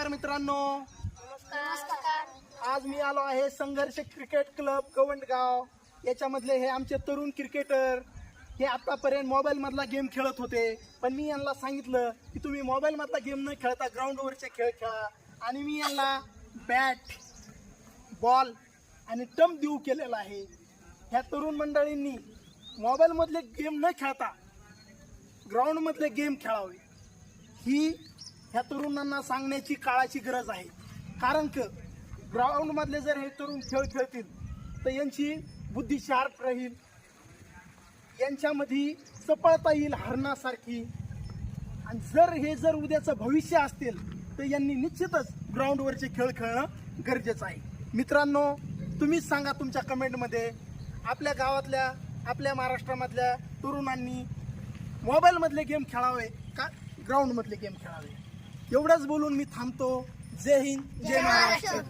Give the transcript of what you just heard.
नमस्कार मित्रांनो. आज मी आलो आहे संघर्ष क्रिकेट क्लब गवंडगाव. याच्यामधले हे आमचे तरुण क्रिकेटर हे आतापर्यंत मोबाईल मधला गेम खेळत होते. पण मी यांना सांगितलं की तुम्ही मोबाईल मधला गेम न खेळता ग्राउंडवरचे खेळ खेळा. आणि मी यांना बॅट बॉल आणि टम देऊ केलेला आहे. ह्या तरुण मंडळींनी मोबाईल मधले गेम न खेळता ग्राउंड मधले गेम खेळावे. ही ह्या तरुणांना सांगण्याची काळाची गरज आहे. कारण की ग्राउंडमधले जर हे तरुण खेळ खेळतील तर यांची बुद्धी शार्प राहील. यांच्यामध्ये चपळता येईल हरणासारखी. आणि जर हे जर उद्याचं भविष्य असतील तर यांनी निश्चितच ग्राउंडवरचे खेळ खेळणं गरजेचं आहे. मित्रांनो तुम्हीच सांगा तुमच्या कमेंटमध्ये. आपल्या गावातल्या आपल्या महाराष्ट्रामधल्या तरुणांनी मोबाईलमधले गेम खेळावे का ग्राउंडमधले गेम खेळावे? एवढंच बोलून मी थांबतो. जय हिंद जय महाराष्ट्र.